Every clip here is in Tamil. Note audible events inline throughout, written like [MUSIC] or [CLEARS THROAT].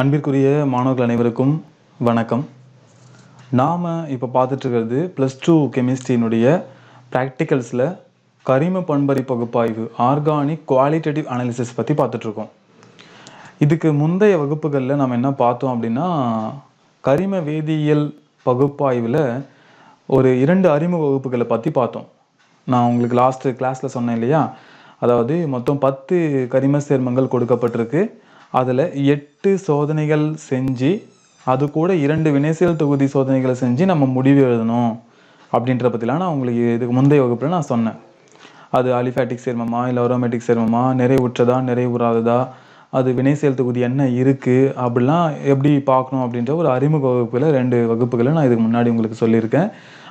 அன்பிற்குரிய மாணவர்கள் அனைவருக்கும் வணக்கம். நாம் இப்போ பார்த்துட்ருக்கிறது ப்ளஸ் டூ கெமிஸ்ட்ரியினுடைய ப்ராக்டிக்கல்ஸில் கரிம பண்பறி பகுப்பாய்வு ஆர்கானிக் குவாலிட்டேட்டிவ் அனாலிசிஸ் பற்றி பார்த்துட்ருக்கோம் இதுக்கு முந்தைய வகுப்புகளில் நம்ம என்ன பார்த்தோம் அப்படின்னா கரிம வேதியியல் பகுப்பாய்வில் ஒரு இரண்டு அறிமுக வகுப்புகளை பற்றி பார்த்தோம். நான் உங்களுக்கு லாஸ்ட்டு கிளாஸில் சொன்னேன் இல்லையா? அதாவது மொத்தம் பத்து கரிம சேர்மங்கள் கொடுக்கப்பட்டிருக்கு. அதில் எட்டு சோதனைகள் செஞ்சு அது கூட இரண்டு வினைசெயல் தொகுதி சோதனைகளை செஞ்சு நம்ம முடிவு எழுதணும் அப்படின்ற பற்றிலாம் நான் உங்களுக்கு இதுக்கு முந்தைய வகுப்பில் நான் சொன்னேன். அது அலிஃபேட்டிக் சேர்மமா இல்லை அரோமேட்டிக் சேர்மமா நிறைவுற்றதா நிறைவுறாததா அது வினைசெயல் தொகுதி என்ன இருக்குது அப்படிலாம் எப்படி பார்க்கணும் அப்படின்ற ஒரு அறிமுக வகுப்பில் ரெண்டு வகுப்புகளை நான் இதுக்கு முன்னாடி உங்களுக்கு சொல்லியிருக்கேன்.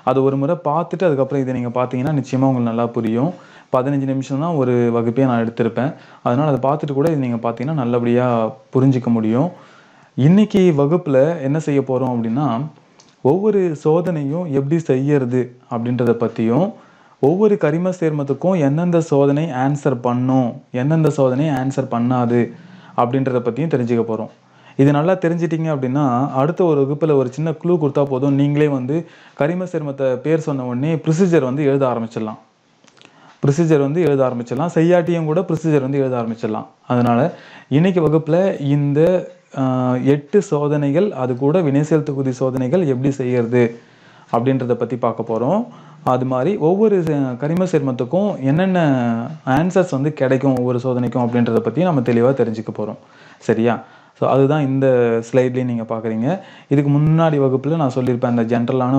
அது ஒரு முறை பார்த்துட்டு அதுக்கப்புறம் இதை நீங்கள் பார்த்தீங்கன்னா நிச்சயமாக உங்களுக்கு நல்லா புரியும். பதினஞ்சு நிமிஷம் தான் ஒரு வகுப்பே நான் எடுத்திருப்பேன். அதனால் அதை பார்த்துட்டு கூட இது நீங்கள் பார்த்தீங்கன்னா நல்லபடியாக புரிஞ்சிக்க முடியும். இன்றைக்கி வகுப்பில் என்ன செய்ய போகிறோம் அப்படின்னா ஒவ்வொரு சோதனையும் எப்படி செய்யறது அப்படின்றத பற்றியும் ஒவ்வொரு கரிம சேர்மத்துக்கும் எந்தெந்த சோதனை ஆன்சர் பண்ணும் எந்தெந்த சோதனை ஆன்சர் பண்ணாது அப்படின்றத பற்றியும் தெரிஞ்சுக்க போகிறோம் இது நல்லா தெரிஞ்சிட்டிங்க அப்படின்னா அடுத்த ஒரு வகுப்பில் ஒரு சின்ன க்ளூ கொடுத்தா போதும். நீங்களே வந்து கரிம சேர்மத்தை பேர் சொன்ன உடனே ப்ரொசீஜர் வந்து எழுத ஆரம்பிச்சிடலாம். ப்ரொசீஜர் வந்து எழுத ஆரம்பிச்சிடலாம். செய்யாட்டியும் கூட ப்ரொசீஜர் வந்து எழுத ஆரம்பிச்சிடலாம். அதனால் இன்றைக்கி வகுப்பில் இந்த எட்டு சோதனைகள் அது கூட வினைசெயல் தொகுதி சோதனைகள் எப்படி செய்கிறது அப்படின்றத பற்றி பார்க்க போகிறோம் அது மாதிரி ஒவ்வொரு கரிம சேர்மத்துக்கும் என்னென்ன ஆன்சர்ஸ் வந்து கிடைக்கும் ஒவ்வொரு சோதனைக்கும் அப்படின்றத பற்றி நம்ம தெளிவாக தெரிஞ்சுக்க போகிறோம் சரியா? ஸோ அதுதான் இந்த ஸ்லைட்லேயும் நீங்கள் பார்க்குறீங்க. இதுக்கு முன்னாடி வகுப்பில் நான் சொல்லியிருப்பேன் அந்த ஜென்ரலான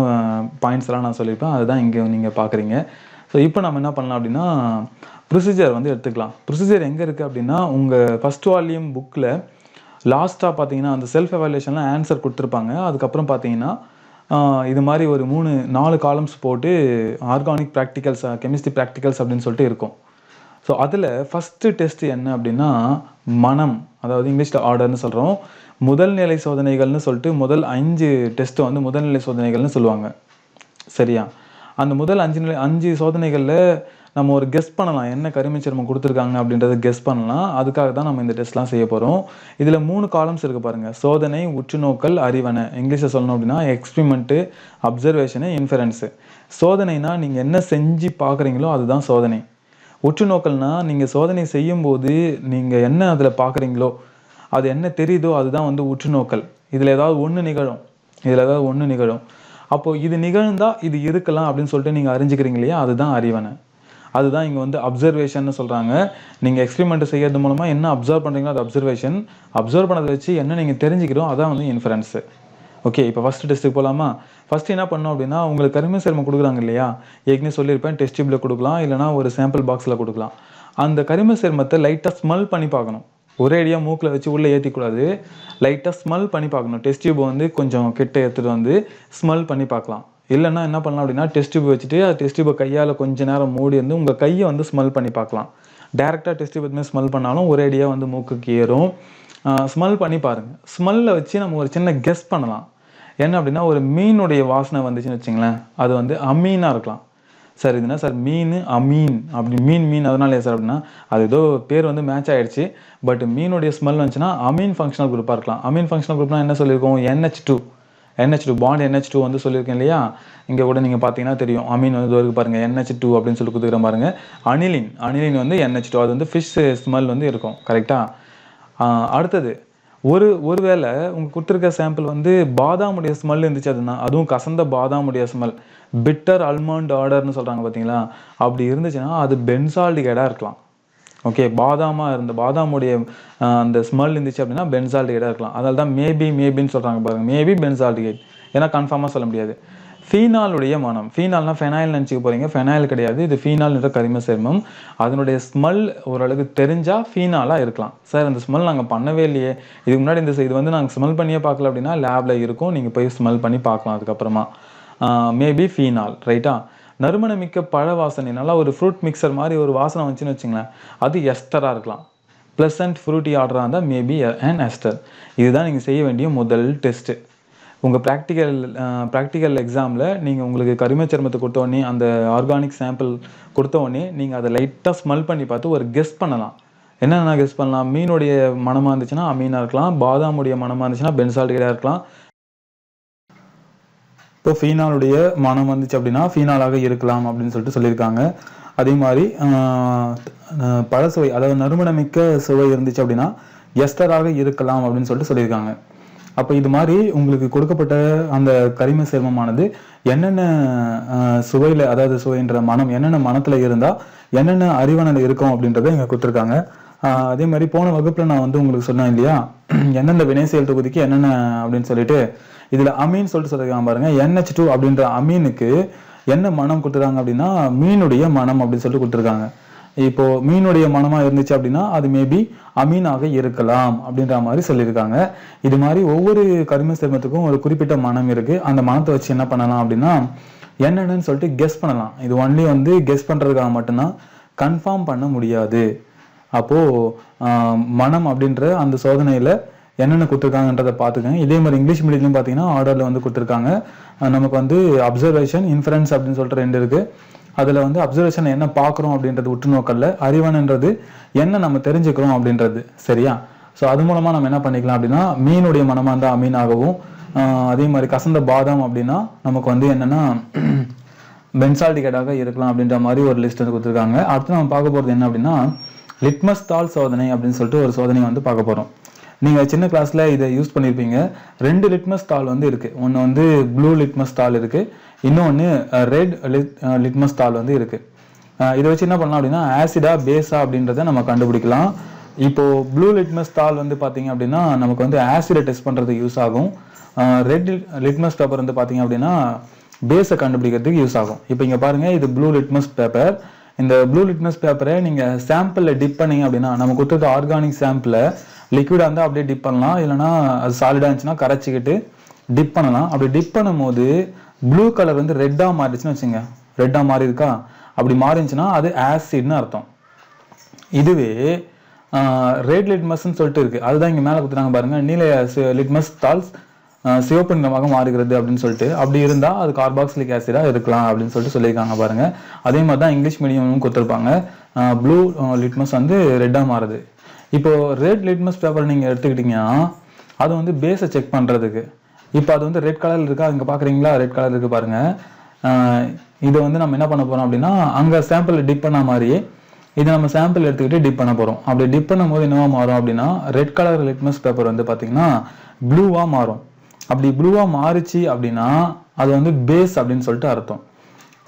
பாயிண்ட்ஸ்லாம் நான் சொல்லியிருப்பேன். அதுதான் இங்கே நீங்கள் பார்க்குறீங்க. ஸோ இப்போ நம்ம என்ன பண்ணலாம் அப்படின்னா ப்ரொசீஜர் வந்து எடுத்துக்கலாம். ப்ரொசீஜர் எங்கே இருக்குது அப்படின்னா உங்கள் ஃபஸ்ட் வால்யூம் புக்கில் லாஸ்ட்டாக பார்த்தீங்கன்னா அந்த செல்ஃப் எவாலுவேஷனில் ஆன்சர் கொடுத்துருப்பாங்க. அதுக்கப்புறம் பார்த்தீங்கன்னா இது மாதிரி ஒரு மூணு நாலு காலம்ஸ் போட்டு ஆர்கானிக் ப்ராக்டிகல்ஸ் கெமிஸ்ட்ரி ப்ராக்டிகல்ஸ் அப்படின்னு சொல்லிட்டு இருக்கும். ஸோ அதில் ஃபஸ்ட்டு டெஸ்ட் என்ன அப்படின்னா மனம் அதாவது இங்கிலீஷில் ஆர்டர்னு சொல்கிறோம் முதல் நிலை சோதனைகள்னு சொல்லிட்டு முதல் அஞ்சு டெஸ்ட்டு வந்து முதல்நிலை சோதனைகள்னு சொல்லுவாங்க. சரியா? அந்த முதல் அஞ்சு நிலை அஞ்சு சோதனைகளில் நம்ம ஒரு கெஸ் பண்ணலாம். என்ன கரிமச்சர்மம் கொடுத்துருக்காங்க அப்படின்றத கெஸ் பண்ணலாம். அதுக்காக தான் நம்ம இந்த டெஸ்ட்லாம் செய்ய போகிறோம் இதில் மூணு காலம்ஸ் இருக்குது பாருங்கள் சோதனை உற்றுநோக்கல் அறிவனை இங்கிலீஷில் சொல்லணும் அப்படின்னா எக்ஸ்பிரிமெண்ட்டு அப்சர்வேஷனு இன்ஃபரன்ஸு சோதனைனா நீங்கள் என்ன செஞ்சு பார்க்குறீங்களோ அதுதான் சோதனை. உற்றுநோக்கல்னால் நீங்கள் சோதனை செய்யும்போது நீங்கள் என்ன அதில் பார்க்குறீங்களோ அது என்ன தெரியுதோ அதுதான் வந்து உற்றுநோக்கல். இதில் ஏதாவது ஒன்று நிகழும். இதில் ஏதாவது ஒன்று நிகழும். அப்போது இது நிகழ்ந்தா இது இருக்கலாம் அப்படின்னு சொல்லிட்டு நீங்கள் அறிஞ்சுக்கிறீங்க இல்லையா? அதுதான் அறிவனை. அதுதான் இங்கே வந்து அப்சர்வேஷன் சொல்கிறாங்க நீங்கள் எக்ஸ்பிரிமெண்ட் செய்யறது மூலமாக என்ன அப்சர்வ் பண்ணுறீங்களோ அது அப்சர்வேஷன் அப்சர்வ் பண்ணதை வச்சு என்ன நீங்கள் தெரிஞ்சுக்கிறோம் அதான் வந்து இன்ஃபரன்ஸு ஓகே இப்போ ஃபஸ்ட்டு டெஸ்ட்டுக்கு போகலாமா ஃபஸ்ட்டு என்ன பண்ணோம் அப்படின்னா உங்களுக்கு கரிம சேர்மம் கொடுக்குறாங்க இல்லையா? ஏற்கனவே சொல்லியிருப்பேன் டெஸ்ட் டியூப்பில் கொடுக்கலாம் இல்லைனா ஒரு சாம்பிள் பாக்ஸில் கொடுக்கலாம். அந்த கரிம சேர்மத்தை லைட்டாக ஸ்மெல் பண்ணி பார்க்கணும். ஒரே அடியாக மூக்கில் வச்சு உள்ளே ஏற்றிக்கூடாது லைட்டாக ஸ்மெல் பண்ணி பார்க்கணும். டெஸ்ட் டியூப் வந்து கொஞ்சம் கிட்ட எடுத்துகிட்டு வந்து ஸ்மெல் பண்ணி பார்க்கலாம். இல்லைன்னா என்ன பண்ணலாம் அப்படின்னா டெஸ்ட் டியூப் வச்சுட்டு டெஸ்ட் டியூபை கையால் கொஞ்ச நேரம் மூடி வந்து உங்கள் கையை வந்து ஸ்மெல் பண்ணி பார்க்கலாம். டேரெக்டாக டெஸ்ட் டியூப் எதுவுமே ஸ்மெல் பண்ணாலும் ஒரே அடியாக வந்து மூக்குக்கு ஏறும். ஸ்மெல் பண்ணி பாருங்கள் ஸ்மெல்லை வச்சு நம்ம ஒரு சின்ன கெஸ் பண்ணலாம். என்ன அப்படின்னா ஒரு மீனுடைய வாசனை வந்துச்சுன்னு வச்சுங்களேன். அது வந்து அமீனாக இருக்கலாம். சார் இதுனா சார் மீன் அமீன் அப்படி மீன் மீன் அதனால சார் அப்படின்னா அது ஏதோ பேர் வந்து மேட்ச் ஆகிடுச்சு பட் மீனுடைய ஸ்மெல் வந்துச்சுன்னா அமீன் ஃபங்க்ஷனல் குரூப்பாக இருக்கலாம். அமீன் ஃபங்க்ஷனல் குரூப்னா என்ன சொல்லியிருக்கோம்? NH two NH two bond NH two வந்து சொல்லியிருக்கேன் இல்லையா? இங்கே கூட நீங்கள் பார்த்தீங்கன்னா தெரியும். அமீன் வந்து இருக்கு பாருங்க NH2 டூ அப்படின்னு சொல்லி கொடுத்துக்கிற பாருங்க. அனிலின் அனிலின் வந்து என்ஹெச் டூ அது வந்து ஃபிஷ் ஸ்மெல் வந்து இருக்கும் கரெக்டாக அடுத்தது ஒரு ஒருவேளை உங்க கொடுத்துருக்க சாம்பிள் வந்து பாதாமுடைய ஸ்மெல் இருந்துச்சு அதுனா அதுவும் கசந்த பாதாமுடைய ஸ்மெல் பிட்டர் அல்மண்ட் ஆர்டர்னு சொல்றாங்க பார்த்தீங்களா அப்படி இருந்துச்சுன்னா அது பென்சால்டிகேடாக இருக்கலாம். ஓகே பாதாமா இருந்த பாதாமுடைய அந்த ஸ்மெல் இருந்துச்சு அப்படின்னா பென்சால்டிகேடாக இருக்கலாம். அதனால தான் மேபி மேபின்னு சொல்றாங்க பாருங்க. மேபி பென்சால்டிகேட் ஏன்னா கன்ஃபார்மாக சொல்ல முடியாது. ஃபீனாலுடைய மனம். ஃபீனால்னா ஃபெனாயில் நினச்சிக்க போகிறீங்க ஃபெனாயில் கிடையாது. இது ஃபீனால்ன்ற கரிம சேர்மம். அதனுடைய ஸ்மெல் ஓரளவுக்கு தெரிஞ்சால் ஃபீனாலாக இருக்கலாம். சார் அந்த ஸ்மெல் நாங்கள் பண்ணவே இல்லையே. இதுக்கு முன்னாடி இந்த இது வந்து நாங்கள் ஸ்மெல் பண்ணியே பார்க்கல அப்படின்னா லேபில் இருக்கும். நீங்கள் போய் ஸ்மெல் பண்ணி பார்க்கலாம் அதுக்கப்புறமா. மேபி ஃபீனால் ரைட்டா நறுமணமிக்க பழ வாசனை நல்லா ஒரு ஃப்ரூட் மிக்சர் மாதிரி ஒரு வாசனை வந்துச்சுன்னு வச்சுங்களேன். அது எஸ்டராக இருக்கலாம். ப்ளசன்ட் ஃப்ரூட்டி ஆர்டராக இருந்தால் மேபி அண்ட் எஸ்டர் இதுதான் நீங்கள் செய்ய வேண்டிய முதல் டெஸ்ட்டு உங்கள் ப்ராக்டிக்கல் ப்ராக்டிக்கல் எக்ஸாமில் நீங்கள் உங்களுக்கு கருமை சருமத்தை கொடுத்த அந்த ஆர்கானிக் சாம்பிள் கொடுத்தோடனே நீங்கள் அதை லைட்டாக ஸ்மெல் பண்ணி பார்த்து ஒரு கெஸ் பண்ணலாம். என்னென்ன கெஸ் பண்ணலாம்? மீனுடைய மனமாக இருந்துச்சுன்னா அமீனாக இருக்கலாம் பாதாமுடைய மனமாக இருந்துச்சுன்னா பென்சால்டிகைடாக இருக்கலாம். இப்போ ஃபீனாலுடைய மனம் வந்துச்சு அப்படின்னா ஃபீனாலாக இருக்கலாம் அப்படின்னு சொல்லிட்டு சொல்லியிருக்காங்க. அதே மாதிரி பழசுவை அதாவது நறுமணமிக்க சுவை இருந்துச்சு அப்படின்னா எஸ்தராக இருக்கலாம் அப்படின்னு சொல்லிட்டு சொல்லியிருக்காங்க. அப்போ இது மாதிரி உங்களுக்கு கொடுக்கப்பட்ட அந்த கரிம சேர்மமானது என்னென்ன சுவையில் சுவையில அதாவது சுவைன்ற மனம் என்னென்ன மனத்துல இருந்தா என்னென்ன அறிவானல இருக்கும் அப்படின்றத இங்க கொடுத்துருக்காங்க. அதே மாதிரி போன வகுப்புல நான் வந்து உங்களுக்கு சொன்னேன் இல்லையா? எந்தெந்த வினை செயல் தொகுதிக்கு என்னென்ன அப்படின்னு சொல்லிட்டு இதுல அமீன் சொல்லிட்டு சொல்லியிருக்காங்க பாருங்க. என்ஹெச் டூ அப்படின்ற அமீனுக்கு என்ன மனம் கொடுத்துருக்காங்க அப்படின்னா மீனுடைய மனம் அப்படின்னு சொல்லிட்டு கொடுத்துருக்காங்க. இப்போ மீனுடைய மனமா இருந்துச்சு அப்படின்னா அது மேபி அமீனாக இருக்கலாம் அப்படின்ற மாதிரி சொல்லியிருக்காங்க. இது மாதிரி ஒவ்வொரு கரிம சேர்மத்துக்கும் ஒரு குறிப்பிட்ட மனம் இருக்கு. அந்த மனத்தை வச்சு என்ன பண்ணலாம் அப்படின்னா என்னென்னு சொல்லிட்டு கெஸ் பண்ணலாம். இது ஒன்லி வந்து கெஸ் பண்ணுறதுக்காக மட்டும்தான். கன்ஃபார்ம் பண்ண முடியாது. அப்போது மனம் அப்படின்ற அந்த சோதனையில் என்னென்ன கொடுத்துருக்காங்கன்றதை பார்த்துக்கங்க. இதே மாதிரி இங்கிலீஷ் மீடியத்துலையும் பார்த்தீங்கன்னா ஆர்டரில் வந்து கொடுத்துருக்காங்க. நமக்கு வந்து அப்சர்வேஷன் இன்ஃபரன்ஸ் அப்படின்னு சொல்லிட்டு ரெண்டு இருக்குது அதில் வந்து அப்சர்வேஷன் என்ன பார்க்குறோம் அப்படின்றது உற்று நோக்கல்ல அறிவன்ன்றது என்ன நம்ம தெரிஞ்சுக்கிறோம் அப்படின்றது சரியா? ஸோ அது மூலமாக நம்ம என்ன பண்ணிக்கலாம் அப்படின்னா மீனுடைய மனமாக இருந்தால் அமீனாகவும் அதே மாதிரி கசந்த பாதாம் அப்படின்னா நமக்கு வந்து என்னென்னா பென்சால்டிகேட்டாக [CLEARS THROAT] இருக்கலாம் அப்படின்ற மாதிரி ஒரு லிஸ்ட் வந்து கொடுத்துருக்காங்க. அடுத்து நம்ம பார்க்க போகிறது என்ன அப்படின்னா லிட்மஸ் தால் சோதனை அப்படின்னு சொல்லிட்டு ஒரு சோதனை வந்து பார்க்க போகிறோம் நீங்கள் சின்ன கிளாஸில் இதை யூஸ் பண்ணியிருப்பீங்க ரெண்டு லிட்மஸ் தாள் வந்து இருக்குது ஒன்று வந்து ப்ளூ லிட்மஸ் தாள் இருக்குது இன்னொன்று ரெட் லிட் லிட்மஸ் தாள் வந்து இருக்குது இதை வச்சு என்ன பண்ணலாம் அப்படின்னா ஆசிடா பேஸா அப்படின்றத நம்ம கண்டுபிடிக்கலாம். இப்போ ப்ளூ லிட்மஸ் தாள் வந்து பார்த்தீங்க அப்படின்னா நமக்கு வந்து ஆசிடை டெஸ்ட் பண்ணுறதுக்கு யூஸ் ஆகும். ரெட் லிட்மஸ் பேப்பர் வந்து பார்த்தீங்க அப்படின்னா பேஸை கண்டுபிடிக்கிறதுக்கு யூஸ் ஆகும். இப்போ இங்கே பாருங்கள் இது ப்ளூ லிட்மஸ் பேப்பர் இந்த ப்ளூ லிட்மஸ் பேப்பரை நீங்கள் சாம்பிளில் டிப் பண்ணீங்க அப்படின்னா நம்ம கொடுத்தது ஆர்கானிக் சாம்பிளை லிக்விடாக இருந்தால் அப்படியே டிப் பண்ணலாம். இல்லைனா அது சாலிடாக இருந்துச்சுன்னா கரைச்சிக்கிட்டு டிப் பண்ணலாம். அப்படி டிப் பண்ணும்போது ப்ளூ கலர் வந்து ரெட்டாக மாறிடுச்சுன்னு வச்சுங்க. ரெட்டாக மாறி இருக்கா? அப்படி மாறிச்சுன்னா அது ஆசிட்னு அர்த்தம். இதுவே ரெட் லிட்மஸ்ன்னு சொல்லிட்டு இருக்கு. அதுதான் இங்கே மேலே கொடுத்துறாங்க பாருங்க. நீல லிட்மஸ் தால்ஸ் சிவப்பு நிறமாக மாறுகிறது அப்படின்னு சொல்லிட்டு. அப்படி இருந்தால் அது கார்பாக்சிலிக் ஆசிடாக இருக்கலாம் அப்படின்னு சொல்லிட்டு சொல்லியிருக்காங்க பாருங்க. அதே மாதிரி தான் இங்கிலீஷ் மீடியமும் கொடுத்துருப்பாங்க. ப்ளூ லிட்மஸ் வந்து ரெட்டாக மாறுது. இப்போது ரெட் லிட்மஸ் பேப்பர் நீங்கள் எடுத்துக்கிட்டீங்கன்னா அது வந்து பேஸை செக் பண்ணுறதுக்கு இப்போ அது வந்து ரெட் கலரில் இருக்கா? இங்கே பார்க்குறீங்களா ரெட் கலர் இருக்குது பாருங்கள் இதை வந்து நம்ம என்ன பண்ண போகிறோம் அப்படின்னா அங்கே சாம்பிள் டிப் பண்ண மாதிரியே இதை நம்ம சாம்பிள் எடுத்துக்கிட்டு டிப் பண்ண போகிறோம் அப்படி டிப் பண்ணும்போது என்னவா மாறும் அப்படின்னா ரெட் கலர் லிட்மஸ் பேப்பர் வந்து பார்த்திங்கன்னா ப்ளூவாக மாறும். அப்படி ப்ளூவாக மாறுச்சு அப்படின்னா அது வந்து பேஸ் அப்படின்னு சொல்லிட்டு அர்த்தம்.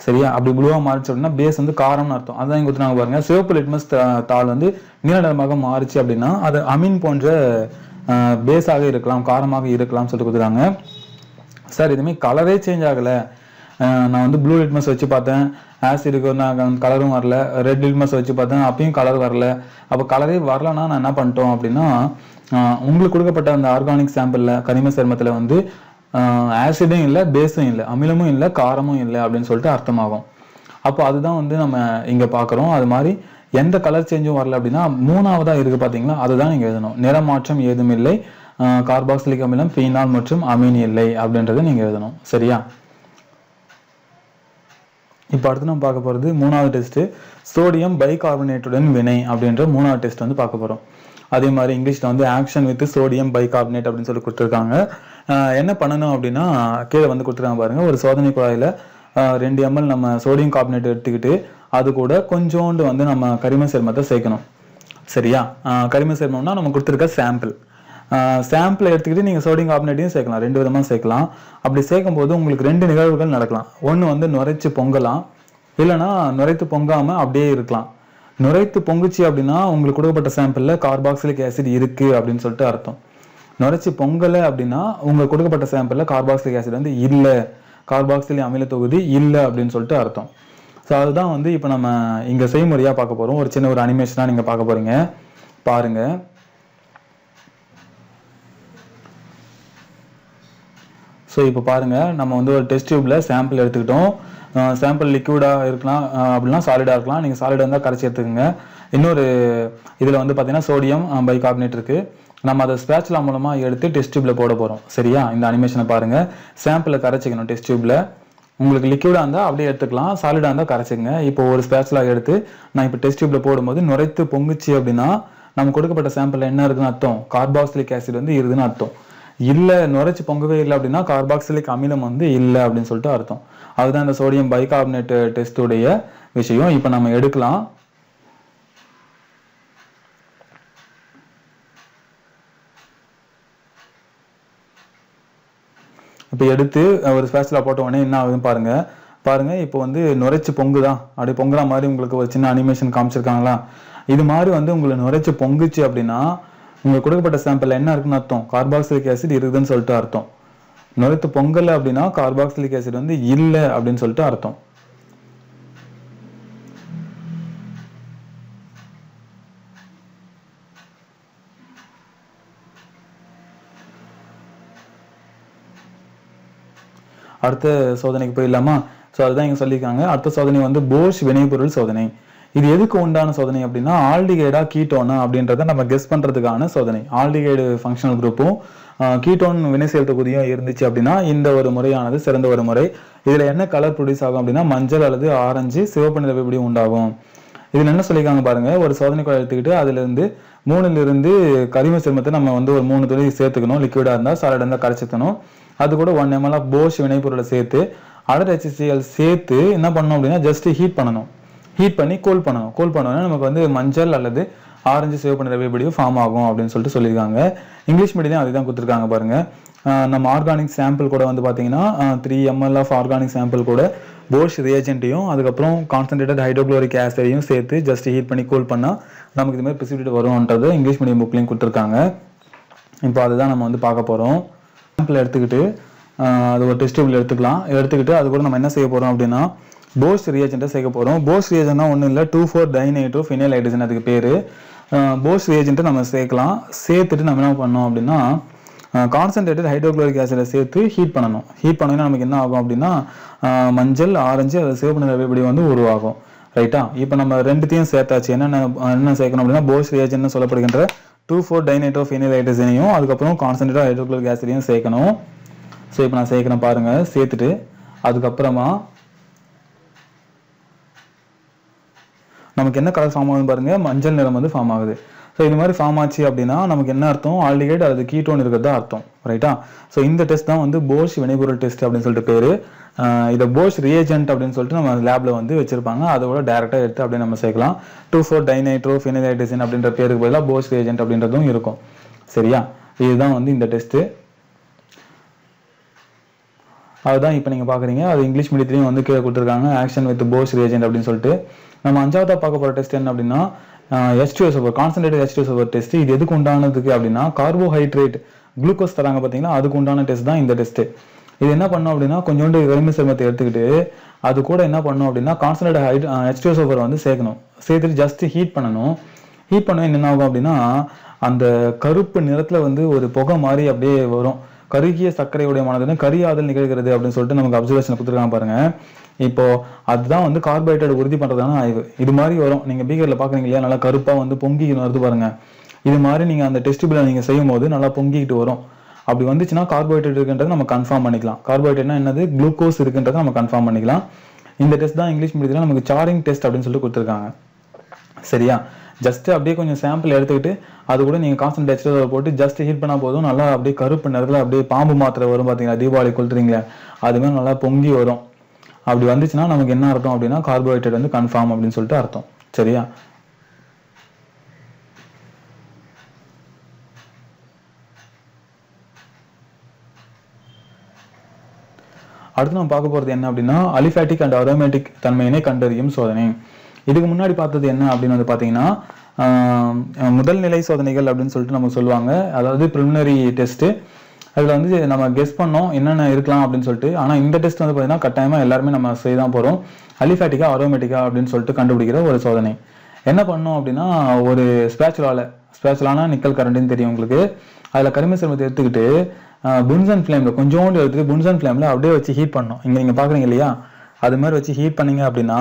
சரியா? அப்படி ப்ளூவா மாறிச்சு அப்படின்னா பேஸ் வந்து காரம்னு அர்த்தம். அதான் இங்க கொடுத்துருக்காங்க பாருங்க. சிவப்பு லிட்மஸ் தாள் வந்து நீல நிறமாக மாறுச்சு அப்படின்னா அது அமீன் போன்ற பேஸாக இருக்கலாம் காரமாக இருக்கலாம் சொல்லிட்டு கொடுத்துருக்காங்க. சார் இதுவுமே கலரே சேஞ்ச் ஆகலை. நான் வந்து ப்ளூ லிட்மஸ் வச்சு பார்த்தேன். ஆசிடுக்கு நான் கலரும் வரல. ரெட் லிட்மஸ் வச்சு பார்த்தேன். அப்பயும் கலர் வரல. அப்போ கலரே வரலன்னா நான் என்ன பண்ணிட்டோம் அப்படின்னா உங்களுக்கு கொடுக்கப்பட்ட அந்த ஆர்கானிக் சாம்பிளில் கனிம சேர்மத்தில் வந்து ஆசிடும் இல்லை பேஸும் இல்லை அமிலமும் இல்லை காரமும் இல்லை அப்படின்னு சொல்லிட்டு அர்த்தமாகும். அப்போ அதுதான் வந்து நம்ம இங்கே பார்க்குறோம் அது மாதிரி எந்த கலர் சேஞ்சும் வரல அப்படின்னா மூணாவதாக இருக்குது பார்த்தீங்களா அதுதான் நீங்கள் எழுதணும். நிறமாற்றம் ஏதும் இல்லை. கார்பாக்சிலிக் அமிலம் ஃபீனால் மற்றும் அமீன் இல்லை அப்படின்றத நீங்கள் எழுதணும். சரியா? இப்போ அடுத்து நம்ம பார்க்க போகிறது மூணாவது டெஸ்ட்டு சோடியம் பைகார்பனேட்டுடன் வினை அப்படின்ற மூணாவது டெஸ்ட் வந்து பார்க்க போகிறோம் அதே மாதிரி இங்கிலீஷில் வந்து ஆக்ஷன் வித் சோடியம் பைகார்பனேட் அப்படின்னு சொல்லி கொடுத்துருக்காங்க. என்ன பண்ணணும் அப்படின்னா கீழே வந்து கொடுத்துருக்காங்க பாருங்கள் ஒரு சோதனை குழாயில் ரெண்டு எம்எல் நம்ம சோடியம் கார்பனேட் எடுத்துக்கிட்டு அது கூட கொஞ்சோண்டு வந்து நம்ம கரிம சேர்மத்தை சேர்க்கணும். சரியா? கரிம சேர்மம்னா நம்ம கொடுத்துருக்க சாம்பிள் சாம்பிளை எடுத்துக்கிட்டு நீங்கள் சோடியம் கார்பனேட்டையும் சேர்க்கலாம். ரெண்டு விதமாக சேர்க்கலாம். அப்படி சேர்க்கும் போது உங்களுக்கு ரெண்டு நிகழ்வுகள் நடக்கலாம். ஒன்று வந்து நுரைச்சி பொங்கலாம். இல்லைன்னா நுரைத்து பொங்காமல் அப்படியே இருக்கலாம். நுரைத்து பொங்குச்சு அப்படின்னா உங்களுக்கு கொடுக்கப்பட்ட சாம்பிளில் கார்பாக்சிலிக் ஆசிட் இருக்குது அப்படின்னு சொல்லிட்டு அர்த்தம். நுரைச்சி பொங்கலை அப்படின்னா உங்களுக்கு கொடுக்கப்பட்ட சாம்பிளில் கார்பாக்சிலிக் ஆசிட் வந்து இல்லை. கார்பாக்சிலிக் அமில தொகுதி இல்லை அப்படின்னு சொல்லிட்டு அர்த்தம். ஸோ அதுதான் வந்து இப்போ நம்ம இங்கே செய்முறையாக பார்க்க போகிறோம் ஒரு சின்ன ஒரு அனிமேஷனாக நீங்கள் பார்க்க போகிறீங்க பாருங்கள் ஸோ இப்போ பாருங்கள் நம்ம வந்து ஒரு டெஸ்ட் டியூப்பில் சாம்பிள் எடுத்துக்கிட்டோம். சாம்பிள் லிக்விடாக இருக்கலாம். அப்படின்னா சாலிடாக இருக்கலாம். நீங்கள் சாலிடாக இருந்தால் கரைச்சி எடுத்துக்கோங்க. இன்னொரு இதில் வந்து பார்த்தீங்கன்னா சோடியம் பைகார்பனேட் இருக்குது நம்ம அதை ஸ்பேச்சுலா மூலமாக எடுத்து டெஸ்ட் டியூப்ல போட போகிறோம் சரியா? இந்த அனிமேஷனை பாருங்கள் சாம்பிளை கரைச்சிக்கணும் டெஸ்ட் டியூப்ல உங்களுக்கு லிக்விடாக இருந்தால் அப்படியே எடுத்துக்கலாம். சாலிடாக இருந்தால் கரைச்சிங்க இப்போ ஒரு ஸ்பேச்சுலா எடுத்து நான் இப்போ டெஸ்ட் டியூப்ல போடும்போது நுரைத்து பொங்குச்சு அப்படின்னா நம்ம கொடுக்கப்பட்ட சாம்பிள் என்ன இருக்குன்னு அர்த்தம்? கார்பாக்சிலிக் ஆசிட் வந்து இருக்குதுன்னு அர்த்தம். இல்லை நுரைச்சி பொங்கவே இல்லை அப்படின்னா கார்பாக்சிலிக் அமிலம் வந்து இல்லை அப்படின்னு சொல்லிட்டு அர்த்தம். அதுதான் இந்த சோடியம் பைகார்பனேட் டெஸ்டுடைய விஷயம். இப்போ நம்ம எடுக்கலாம். இப்போ எடுத்து ஒரு ஸ்பேஷலாக போட்ட உடனே என்ன ஆகுதுன்னு பாருங்க. பாருங்க இப்போ வந்து நுரைச்சி பொங்குதான் அப்படி பொங்குற மாதிரி உங்களுக்கு ஒரு சின்ன அனிமேஷன் காமிச்சிருக்காங்களா? இது மாதிரி வந்து உங்களை நுரைச்சி பொங்குச்சு அப்படின்னா உங்களுக்கு கொடுக்கப்பட்ட சாம்பிள் என்ன இருக்குன்னு அர்த்தம்? கார்பாக்சிலிக் ஆசிட் இருக்குதுன்னு சொல்லிட்டு அர்த்தம். நுரைத்து பொங்கல் அப்படின்னா கார்பாக்சிலிக் ஆசிட் வந்து இல்லை அப்படின்னு சொல்லிட்டு அர்த்தம். அடுத்த சோதனைக்கு போயிடலாமா? ஸோ அதுதான் இங்க சொல்லியிருக்காங்க. அடுத்த சோதனை வந்து போஷ் வினைபொருள் சோதனை. இது எதுக்கு உண்டான சோதனை அப்படின்னா ஆல்டிகைடா கீட்டோனா அப்படின்றத நம்ம கெஸ் பண்றதுக்கான சோதனை. ஆல்டிகைடு ஃபங்க்ஷனல் குரூப்பும் கீட்டோன் வினை செலுத்தக்கூடியும் இருந்துச்சு அப்படின்னா இந்த ஒரு முறையானது சிறந்த ஒரு முறை. இதுல என்ன கலர் ப்ரொடியூஸ் ஆகும் அப்படின்னா மஞ்சள் அல்லது ஆரஞ்சு சிவப்பு நிற எப்படி உண்டாகும். இதுல என்ன சொல்லியிருக்காங்க பாருங்க ஒரு சோதனை குழாய் எடுத்துக்கிட்டு அதுல இருந்து மூணுல இருந்து கரிம சிரமத்தை நம்ம வந்து ஒரு மூணு துளி சேர்த்துக்கணும். லிக்விடா இருந்தா சாலிட் இருந்தா கரைச்சிக்கணும். அது கூட ஒன் எம்எல் ஆஃப் போஷ் வினைப்பொருளை சேர்த்து அடர் HCl சேர்த்து என்ன பண்ணணும் அப்படின்னா ஜஸ்ட் ஹீட் பண்ணணும். ஹீட் பண்ணி கூல் பண்ணணும் கூல் பண்ணோன்னா நமக்கு வந்து மஞ்சள் அல்லது ஆரஞ்சு சேவ் பண்ணுற வேப்படியும் ஃபார்ம் ஆகும் அப்படின்னு சொல்லிட்டு சொல்லியிருக்காங்க. இங்கிலீஷ் மீடியம் அதுதான் கொடுத்துருக்காங்க பாருங்கள் நம்ம ஆர்கானிக் சாம்பிள் கூட வந்து பார்த்தீங்கன்னா three ML of organic sample கூட போஷ் ரியேஜென்ட்டையும் அதுக்கப்புறம் கான்சன்ட்ரேட்டட் ஹைட்ரோக்ளோரிக் ஆசிடையும் சேர்த்து ஜஸ்ட் ஹீட் பண்ணி கூல் பண்ணால் நமக்கு இது மாதிரி precipitate வரும்ன்றது இங்கிலீஷ் மீடியம் புக்லையும் கொடுத்துருக்காங்க. இப்போ அதுதான் நம்ம வந்து பார்க்க போகிறோம் சாம்பிள் எடுத்துக்கிட்டு அது ஒரு டெஸ்ட் எடுத்துக்கலாம். எடுத்துக்கிட்டு அது கூட நம்ம என்ன செய்ய போகிறோம் அப்படின்னா போஸ் ரியேஜெண்ட்டை சேர்க்க போகிறோம் போஸ் ரியேஜென்ட்னா ஒன்றும் இல்லை. Two four dinitro phenyl hydrogen அதுக்கு பேர். போஸ் ரியேஜென்ட்டை நம்ம சேர்க்கலாம். சேர்த்துட்டு நம்ம என்ன பண்ணோம் அப்படின்னா கான்சன்ட்ரேட்டட் ஹைட்ரோக்ளோரிக் ஆசிடை சேர்த்து ஹீட் பண்ணணும். ஹீட் பண்ணோன்னா நமக்கு என்ன ஆகும் அப்படின்னா மஞ்சள் ஆரஞ்சு அது சிவப்பு நிற எப்படி வந்து உருவாகும். ரைட்டா இப்போ நம்ம ரெண்டுத்தையும் சேர்த்தாச்சு. என்னென்ன என்ன சேர்க்கணும் அப்படின்னா போஸ் ரியேஜன் சொல்லப்படுகின்ற டூ ஃபோர் டைநைட்ரோ ஃபினைல் ஹைட்ரஜனையும் அதுக்கப்புறம் கான்சன்ட்ரேட்டட் ஹைட்ரோக்ளோரிக் ஆசிடையும் சேர்க்கணும். ஸோ இப்போ நான் சேர்க்கிறேன் பாருங்கள் சேர்த்துட்டு அதுக்கப்புறமா நமக்கு என்ன கலர் ஃபார்ம் ஆகுதுன்னு பாருங்க மஞ்சள் நிறம் வந்து ஃபார்ம் ஆகுது. ஸோ இது மாதிரி ஃபார்ம் ஆச்சு அப்படின்னா நமக்கு என்ன அர்த்தம்? ஆல்டிகேட் அது கீட்டோன் இருக்கிறதா அர்த்தம் ரைட்டா ஸோ இந்த டெஸ்ட் தான் வந்து போஷ் வினைபொருள் டெஸ்ட் அப்படின்னு சொல்லிட்டு பேர். இதை போஷ் ரியேஜென்ட் அப்படின்னு சொல்லிட்டு நம்ம லேபில் வந்து வச்சிருப்பாங்க. அதோட டேரெக்டாக எடுத்து அப்படியே நம்ம சேர்க்கலாம். டூ ஃபோர் டைநைட்ரோ ஃபினைலைட்டிசின் அப்படின்ற பேருக்கு பதிலாக போஷ் ரியேஜென்ட் அப்படின்றதும் இருக்கும். சரியா? இதுதான் வந்து இந்த டெஸ்ட்டு அதுதான் இப்போ நீங்கள் பார்க்குறீங்க அது இங்கிலீஷ் மீடியத்துலேயும் வந்து கீழே கொடுத்துருக்காங்க. ஆக்ஷன் வித் போஸ் ரியேஜென்ட் அப்படின்னு சொல்லிட்டு. நம்ம அஞ்சாவதாக பார்க்க போகிற டெஸ்ட் என்ன அப்படின்னா H two concentrate H two test இது எதுக்கு உண்டானதுக்கு அப்படின்னா கார்போஹைட்ரேட் குளுக்கோஸ் தராங்க பார்த்தீங்களா? அதுக்கு உண்டான டெஸ்ட் தான் இந்த டெஸ்ட்டு இது என்ன பண்ணோம் அப்படின்னா கொஞ்சோண்டு கரிம சேர்மத்தை எடுத்துக்கிட்டு அது கூட என்ன பண்ணணும் அப்படின்னா கான்சன்ட்ரேட் ஹைட் எச் டூ வந்து சேர்க்கணும். சேர்த்துட்டு ஜஸ்ட் ஹீட் பண்ணணும். ஹீட் பண்ண என்ன ஆகும் அப்படின்னா அந்த கருப்பு நிறத்தில் வந்து ஒரு புகை மாதிரி அப்படியே வரும். கருகிய சர்க்கரையுடைய மனதிலும் கரியாதல் நிகழ்கிறது அப்படின்னு சொல்லிட்டு நமக்கு அப்சர்வேஷன் கொடுத்துருக்காங்க பாருங்க. இப்போ அதுதான் வந்து கார்போஹைட்ரேட் உறுதி பண்றதான ஆய்வு. இது மாதிரி வரும். நீங்க பீகர்ல பாக்குறீங்க இல்லையா? நல்லா கருப்பா வந்து பொங்கி வருது பாருங்க. இது மாதிரி நீங்க அந்த டெஸ்டிபிள நீங்க செய்யும் போது நல்லா பொங்கிக்கிட்டு வரும். அப்படி வந்துச்சுன்னா கார்போஹைட்ரேட் இருக்குன்றதை நம்ம கன்ஃபார்ம் பண்ணிக்கலாம். கார்போஹைட்ரேட்னா என்னது? குளுக்கோஸ் இருக்குன்றதை நம்ம கன்ஃபார்ம் பண்ணிக்கலாம். இந்த டெஸ்ட் தான் இங்கிலீஷ் மீடியத்தில் நமக்கு சாரிங் டெஸ்ட் அப்படின்னு சொல்லிட்டு கொடுத்துருக்காங்க. சரியா? ஜஸ்ட் அப்படியே கொஞ்சம் சாம்பிள் எடுத்துக்கிட்டு அது கூட நீங்கள் கான்சன்ட்ரேட் போட்டு ஜஸ்ட் ஹீட் பண்ணால் போதும். நல்லா அப்படியே கருப்பு நிறத்தில் அப்படியே பாம்பு மாத்திரை வரும் பார்த்தீங்களா தீபாவளி கொளுத்துறீங்களே அது மாதிரி நல்லா பொங்கி வரும். அப்படி வந்துச்சுன்னா நமக்கு என்ன அர்த்தம் அப்படின்னா கார்போஹைட்ரேட் வந்து கன்ஃபார்ம் அப்படின்னு சொல்லிட்டு அர்த்தம். சரியா? அடுத்து நம்ம பார்க்க போகிறது என்ன அப்படின்னா அலிஃபேட்டிக் அண்ட் அரோமேட்டிக் தன்மையினை கண்டறியும் சோதனை. இதுக்கு முன்னாடி பார்த்தது என்ன அப்படின்னு வந்து பார்த்தீங்கன்னா முதல் நிலை சோதனைகள் அப்படின்னு சொல்லிட்டு நம்ம சொல்லுவாங்க. அதாவது ப்ரிலிமினரி டெஸ்ட்டு அதில் வந்து நம்ம கெஸ் பண்ணோம் என்னென்ன இருக்கலாம் அப்படின்னு சொல்லிட்டு. ஆனால் இந்த டெஸ்ட் வந்து பார்த்தீங்கன்னா கட்டாயமாக எல்லாருமே நம்ம செய்ய தான் போகிறோம் அலிஃபேட்டிக்கா அரோமேட்டிக்கா அப்படின்னு சொல்லிட்டு கண்டுபிடிக்கிற ஒரு சோதனை. என்ன பண்ணோம் அப்படின்னா ஒரு ஸ்பேச்சுலால ஸ்பேச்சுலானா நிக்கல் கரண்ட்டுன்னு தெரியும் உங்களுக்கு. அதில் கருமை சிரமத்தை எடுத்துக்கிட்டு புன்சன் ஃப்ளேமில் கொஞ்சோண்டு எடுத்துட்டு புன்சன் ஃப்ளேமில் அப்படியே வச்சு ஹீட் பண்ணோம். இங்கே நீங்கள் பார்க்குறீங்க இல்லையா? அது மாதிரி வச்சு ஹீட் பண்ணீங்க அப்படின்னா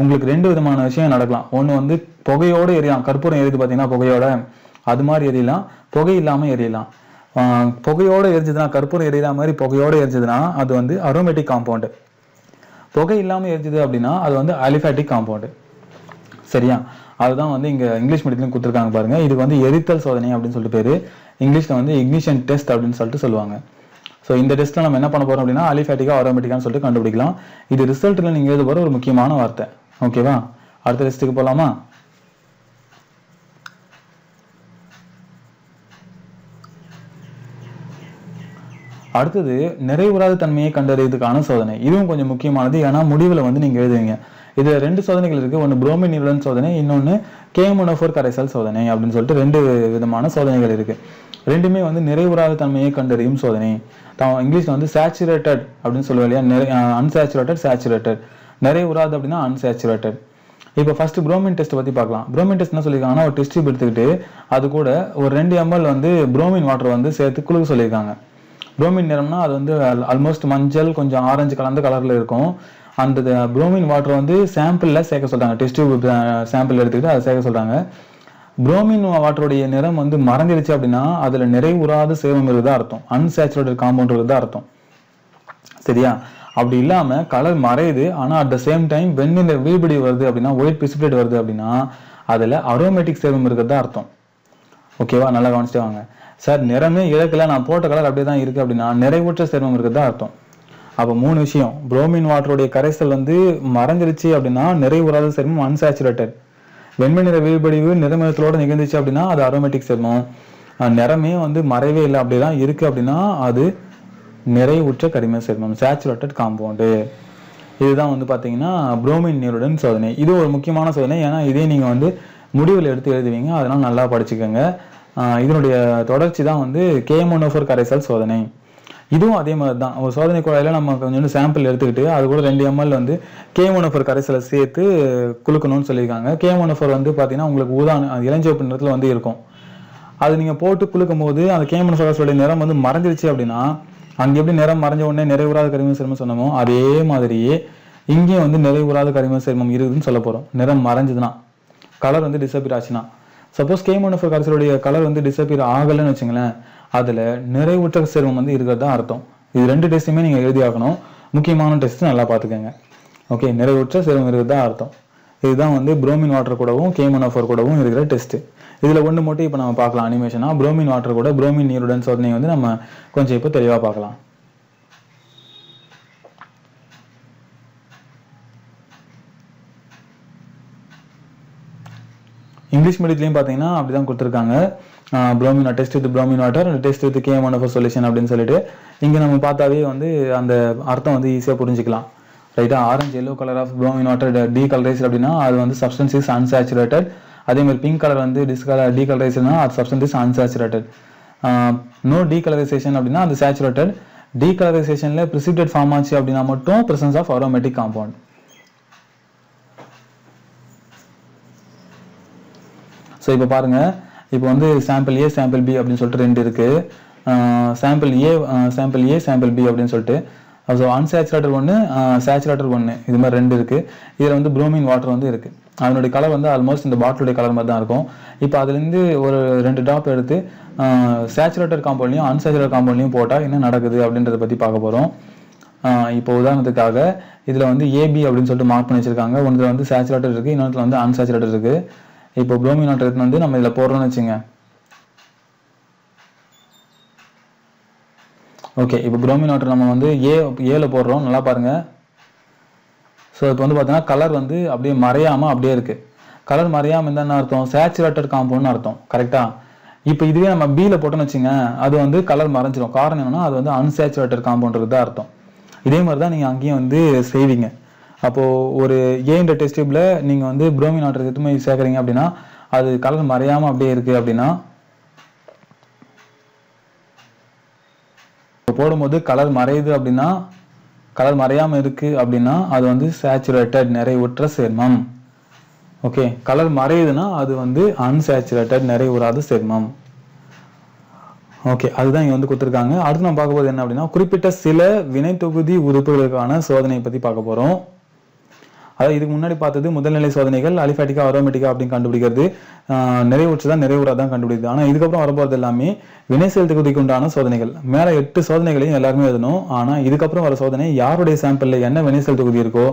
உங்களுக்கு ரெண்டு விதமான விஷயம் நடக்கலாம். ஒன்று வந்து புகையோடு எரியலாம். கற்பூரம் எரியுது பார்த்தீங்கன்னா புகையோட. அது மாதிரி எரியலாம். புகை இல்லாமல் எரியலாம். புகையோடு புகையோட எரிஞ்சதுன்னா கற்பூரம் எரியிற மாதிரி புகையோடு எரிஞ்சதுன்னா அது வந்து அரோமேட்டிக் காம்பவுண்டு புகை இல்லாமல் எரிஞ்சுது அப்படின்னா அது வந்து அலிஃபேட்டிக் காம்பவுண்டு சரியா? அதுதான் வந்து இங்கே இங்கிலீஷ் மீடியத்துலையும் கொடுத்துருக்காங்க பாருங்கள் இது வந்து எரித்தல் சோதனை அப்படின்னு சொல்லிட்டு பேர். இங்கிலீஷில் வந்து இக்னிஷன் டெஸ்ட் அப்படின்னு சொல்லிட்டு சொல்லுவாங்க. ஸோ இந்த டெஸ்ட்டில் நம்ம என்ன பண்ண போகிறோம் அப்படின்னா அலிஃபேட்டிக்காக ஆரோமேட்டிக்கான்னு சொல்லிட்டு கண்டுபிடிக்கலாம். இது ரிசல்ட்டில் நீங்கள் எழுத போகிற ஒரு முக்கியமான வார்த்தை. ஓகேவா அடுத்த டெஸ்ட்டுக்கு போகலாமா அடுத்தது நிறைவுறாத தன்மையை கண்டறியதுக்கான சோதனை. இதுவும் கொஞ்சம் முக்கியமானது ஏன்னா முடிவில் வந்து நீங்கள் எழுதுவீங்க. இது ரெண்டு சோதனைகள் இருக்கு. ஒன்று புரோமின் நியூலன் சோதனை இன்னொன்று கேமோனோஃபோர் கரைசல் சோதனை அப்படின்னு சொல்லிட்டு ரெண்டு விதமான சோதனைகள் இருக்கு. ரெண்டுமே வந்து நிறைவுறாத தன்மையை கண்டறியும் சோதனை. தான் இங்கிலீஷில் வந்து சேச்சுரேட்டட் அப்படின்னு சொல்லுவோம் இல்லையா? நிறை அன்சேச்சுரேட்டட் சேச்சுரேட்டட் நிறைவுறாது அப்படின்னா அன்சேச்சுரேட்டட் இப்போ ஃபர்ஸ்ட் புரோமின் டெஸ்ட் பற்றி பார்க்கலாம். புரோமின் டெஸ்ட் என்ன சொல்லியிருக்காங்கன்னா ஒரு டெஸ்ட் எடுத்துக்கிட்டு அது கூட ஒரு ரெண்டு எம்எல் வந்து புரோமின் வாட்டர் வந்து சேர்த்து குழுக்க சொல்லியிருக்காங்க. புரோமின் நிறம்னா அது வந்து ஆல்மோஸ்ட் மஞ்சள் கொஞ்சம் ஆரஞ்சு கலந்த கலரில் இருக்கும். அந்த புரோமின் வாட்டர் வந்து சாம்பிளில் சேர்க்க சொல்கிறாங்க டெஸ்ட் சாம்பிள் எடுத்துக்கிட்டு அதை சேர்க்க சொல்கிறாங்க புரோமின் வாட்டருடைய நிறம் வந்து மறைஞ்சிருச்சு அப்படின்னா அதுல நிறைவுறாத சேவம் இருக்குதா அர்த்தம். அன்சேச்சுரேட்டட் காம்பவுண்ட் இருக்குதா அர்த்தம். சரியா? அப்படி இல்லாம கலர் மறையுது ஆனா அட் த சேம் டைம் வெண்ணில வீழ்படி வருது அப்படின்னா ஒயிட் பிசிபிளேட் வருது அப்படின்னா அதுல அரோமேட்டிக் சேவம் இருக்கிறதா அர்த்தம். ஓகேவா நல்லா கவனிச்சுட்டு வாங்க. சார் நிறமே இழக்கல நான் போட்ட கலர் அப்படியே தான் இருக்கு அப்படின்னா நிறைவுற்ற சேர்மம் இருக்கிறதா அர்த்தம். அப்போ மூணு விஷயம். புரோமின் வாட்டருடைய கரைசல் வந்து மறைஞ்சிருச்சு அப்படின்னா நிறைவுறாத சேர்மம் அன்சாச்சுரேட்டட் வெண்மை நிற வீழ்படிவு நிறமிறத்தோட நிகழ்ந்துச்சு அப்படின்னா அது அரோமேட்டிக் சேர்மம் நிறமே வந்து மறைவே இல்லை அப்படிதான் இருக்குது அப்படின்னா அது நிறைவுற்ற கரிம சேர்மம் சேச்சுரேட்டட் காம்பவுண்டு இதுதான் வந்து பார்த்தீங்கன்னா புரோமின் நீருடன் சோதனை. இது ஒரு முக்கியமான சோதனை ஏன்னா இதே நீங்கள் வந்து முடிவில் எடுத்து எழுதுவீங்க அதனால் நல்லா படிச்சுக்கோங்க. இதனுடைய தொடர்ச்சி தான் வந்து கேமோனோஃபர் கரைசல் சோதனை. இதுவும் அதே மாதிரி தான் ஒரு சோதனை குழாயில் நம்ம கொஞ்சோண்டு சாம்பிள் எடுத்துக்கிட்டு அது கூட ரெண்டு எம்எல் வந்து கேமோனோஃபர் கரைசலை சேர்த்து குளுக்கணும்னு சொல்லியிருக்காங்க. கேமோனோஃபர் வந்து பார்த்தீங்கன்னா உங்களுக்கு ஊதா இளஞ்சோப்பு நிறத்தில் வந்து இருக்கும். அது நீங்கள் போட்டு குளுக்கும் போது அந்த கேமோனோஃபரஸோட நிறம் வந்து மறைஞ்சிருச்சு அப்படின்னா அங்கே எப்படி நிறம் மறைஞ்ச உடனே நிறைவுறாத கரிம சேர்மம் சொன்னமோ அதே மாதிரியே இங்கேயும் வந்து நிறைவுறாத கரிம சேர்மம் இருக்குதுன்னு சொல்ல போகிறோம் நிறம் மறைஞ்சதுன்னா. கலர் வந்து டிசப்பியர் ஆச்சுன்னா. Suppose K M N O four கரைசலுடைய colour வந்து டிசப்பியர் ஆகலைன்னு வச்சுங்களேன் அதில் நிறைவுற்ற சேர்மம் வந்து இருக்கிறது தான் அர்த்தம். இது ரெண்டு டெஸ்ட்டுமே நீங்கள் எழுதி ஆகணும். முக்கியமான டெஸ்ட் நல்லா பார்த்துக்கோங்க ஓகே நிறைவுற்ற சேர்மம் இருக்கிறது தான் அர்த்தம். இதுதான் வந்து புரோமின் வாட்டர் கூடவும் கேமோனோஃபர் கூடவும் இருக்கிற டெஸ்ட் இதில் ஒன்று மட்டும் இப்போ நம்ம பார்க்கலாம் அனிமேஷனாக புரோமின் வாட்டர் கூட புரோமின் நீருடன் சோதனை வந்து நம்ம கொஞ்சம் இப்போ தெளிவாக பார்க்கலாம். இங்கிலீஷ் மீடியத்துலேயும் பார்த்தீங்கன்னா அப்படி தான் கொடுத்துருக்காங்க. Bromine test with bromine water test with KM one four solution அப்படின்னு சொல்லிட்டு இங்கே நம்ம பார்த்தாவே வந்து அந்த அர்த்தம் வந்து ஈஸியாக புரிஞ்சுக்கலாம். ரைட்டா orange yellow colour of bromine water decolourise அப்படின்னா அது வந்து சப்ஸ்டன்ஸ் இஸ் அன்சாச்சுரேட்டட் அதே மாதிரி பிங்க் கலர் வந்து டிஸ்கலர் டீ கலரைஸ்னா அது substance is unsaturated no decolourisation அப்படின்னா அது சேச்சுரேட்டட் டீகலரைசேஷனில் precipitate ஃபார்ம் ஆச்சு அப்படின்னா மட்டும் presence of aromatic compound so இப்போ பாருங்கள் இப்போ வந்து சாம்பிள் ஏ சாம்பிள் பி அப்படின்னு சொல்லிட்டு ரெண்டு இருக்குது sample A sample A sample B அப்படின்னு சொல்லிட்டு. ஸோ அன்சேச்சுரேட்டட் ஒன்று சேச்சுரேட்டட் ஒன்று இது மாதிரி ரெண்டு இருக்குது இதில் வந்து ப்ரோமின் வாட்டர் வந்து இருக்குது அதனுடைய கலர் வந்து ஆல்மோஸ்ட் இந்த பாட்டிலுடைய கலர் மாதிரி தான் இருக்கும். இப்போ அதுலேருந்து ஒரு ரெண்டு டாப் எடுத்து சேச்சுரேட்டட் காம்பவுண்ட்லையும் அன்சேச்சுரேட் காம்பவுண்ட்லையும் போட்டால் என்ன நடக்குது அப்படின்றத பற்றி பார்க்க போகிறோம் இப்போ உதாரணத்துக்காக இதில் வந்து ஏபி அப்படின்னு சொல்லிட்டு மார்க் பண்ணி வச்சிருக்காங்க. ஒன்றில் வந்து சேச்சுரேட்டட் இருக்குது இன்னொருத்துல வந்து அன்சேச்சுரேட்டட் இருக்குது இப்போ புரோமின் வாட்டர் எடுத்துன்னு வந்து நம்ம இதில் போடுறோம்னு வச்சுங்க. ஓகே இப்போ புரோமின் வாட்டர் நம்ம வந்து ஏ ஏல போடுறோம். நல்லா பாருங்க. ஸோ இப்போ வந்து பார்த்தீங்கன்னா கலர் வந்து அப்படியே மறையாமல் அப்படியே இருக்குது கலர் மறையாமல் இருந்தா என்ன அர்த்தம்? சேச்சுரேட்டட் காம்பவுண்ட்னு அர்த்தம். கரெக்டாக இப்போ இதுவே நம்ம பியில் போட்டோம்னு வச்சுங்க அது வந்து கலர் மறைஞ்சிடும் காரணம் என்னன்னா அது வந்து அன்சேச்சுரேட்டட் காம்பவுண்ட் தான் அர்த்தம். இதே மாதிரி தான் நீங்கள் அங்கேயும் வந்து செய்வீங்க. அப்போது ஒரு ஏன்ற டெஸ்ட் டியூப்பில் நீங்கள் வந்து புரோமின் வாட்டர் எதுவுமே சேர்க்குறீங்க அப்படின்னா அது கலர் மறையாமல் அப்படியே இருக்குது அப்படின்னா இப்போ போடும்போது கலர் மறையுது அப்படின்னா கலர் மறையாமல் இருக்குது அப்படின்னா அது வந்து சேச்சுரேட்டட் நிறைவுற்ற சேர்மம். ஓகே கலர் மறையுதுன்னா அது வந்து அன்சேச்சுரேட்டட் நிறைவுறாத சேர்மம். ஓகே அதுதான் இங்கே வந்து கொடுத்துருக்காங்க. அடுத்து நம்ம பார்க்க போகிறது என்ன அப்படின்னா குறிப்பிட்ட சில வினை தொகுதி உறுப்புகளுக்கான சோதனையை பற்றி பார்க்க போகிறோம் அதாவது இதுக்கு முன்னாடி பார்த்தது முதல்நிலை சோதனைகள் அலிஃபேட்டிக்கா அரோமேட்டிக்கா அப்படின்னு கண்டுபிடிக்கிறது. ஆஹ் நிறைவுற்று தான் நிறைவுறா தான் கண்டுபிடிக்குது. ஆனால் இதுக்கப்புறம் வரப்போகிறது எல்லாமே வினைசெயல் தொகுதிக்கு உண்டான சோதனைகள். மேலே எட்டு சோதனைகளையும் எல்லாருமே எழுதணும். ஆனால் இதுக்கப்புறம் வர சோதனை யாருடைய சாம்பிளில் என்ன வினைசெயல் தொகுதி இருக்கோ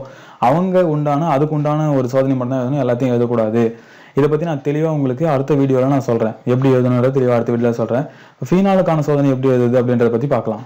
அவங்க உண்டான அதுக்கு உண்டான ஒரு சோதனை மட்டும்தான் எழுதணும். எல்லாத்தையும் எழுதக்கூடாது. இதை பற்றி நான் தெளிவாக உங்களுக்கு அடுத்த வீடியோவில் நான் சொல்கிறேன் எப்படி எழுதணுன்றத தெளிவாக அடுத்த வீடியோவில் சொல்கிறேன் ஃபீனாலுக்கான சோதனை எப்படி எழுதுது அப்படின்றத பற்றி பார்க்கலாம்.